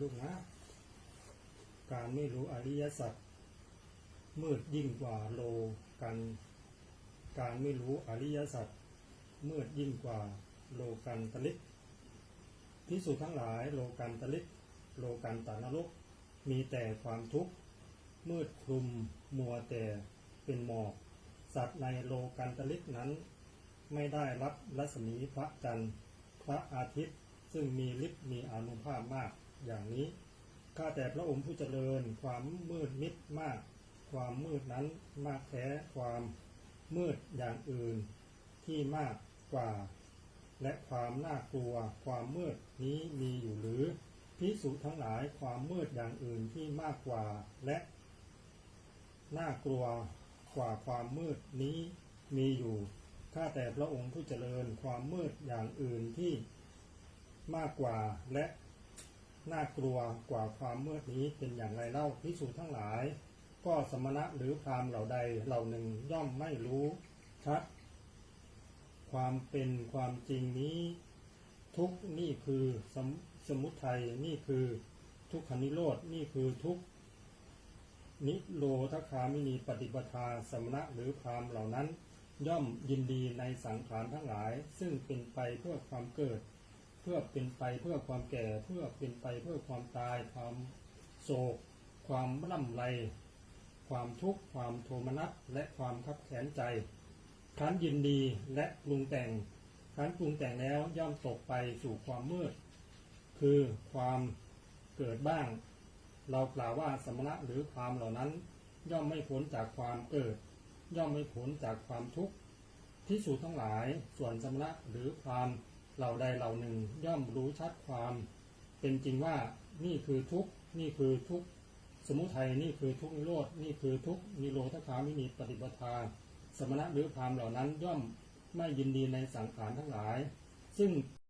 ลูกนะ การไม่รู้อริยสัจมืดยิ่งกว่าโลกัน การไม่รู้อริยสัจมืดยิ่งกว่าโลกันตลิกพิสูจทั้งหลายโลกันตลิกโลกันตานรกมีแต่ความทุกข์ มืดคลุมมัวแต่เป็นหมอก สัตว์ในโลกันตลิกนั้น ไม่ได้รับรัศมีพระจันทร์พระอาทิตย์ซึ่งมีฤทธิ์มีอนุภาพมาก อย่างนี้ข้าแต่พระองค์ผู้เจริญ ความมืดมิดมาก ความมืดนั้นมากแท้ความมืดอย่างอื่นที่มากกว่า และความน่ากลัว ความมืดนี้มีอยู่หรือพิสุทั้งหลายความมืดอย่างอื่นที่มากกว่า และน่ากลัวกว่าความมืดนี้มีอยู่ข้าแต่พระองค์ผู้เจริญความมืดอย่างอื่นที่มากกว่าและ น่ากลัวกว่าความมืดนี้เป็นอย่างไรเล่าพิสูจน์ทั้งหลาย ก็สมณะหรือพรามเหล่าใดเหล่าหนึ่งย่อมไม่รู้ชัดความเป็นความจริงนี้ ทุกนี่คือสมสมุทัยนี่คือทุกขนิโรธนี่คือทุกนิโรธคามินีปฏิปทาสมณะหรือพรามเหล่านั้น ย่อมยินดีในสังขารทั้งหลาย ซึ่งเป็นไปเพื่อความเกิด พื่อเป็นไปเพื่อความแก่เพื่อเป็นไปเพื่อความตาย ความโศก ความร่ำไร ความทุกข์ความโทมนัสและความคับแค้นใจคันยินดีและปรุงแต่งคันปรุงแต่งแล้วย่อมตกไปสู่ความมืด คือความเกิดบ้าง เรากล่าวว่าสมณะหรือพรามเหล่านั้น ย่อมไม่พ้นจากความเกิด ย่อมไม่พ้นจากความทุกข์ที่สูทั้งหลายส่วนสมณะหรือพราม เหล่าใดเหล่าหนึ่ง ย่อมรู้ชัดความเป็นจริงว่านี่คือทุกนี่คือทุกสมุทัยนี่คือทุกนิโรดนี่คือทุกนิโรธคามินีปฏิปทา สมณะหรือพราหมณ์เหล่านั้นย่อมไม่ยินดีในสังขารทั้งหลาย ซึ่ง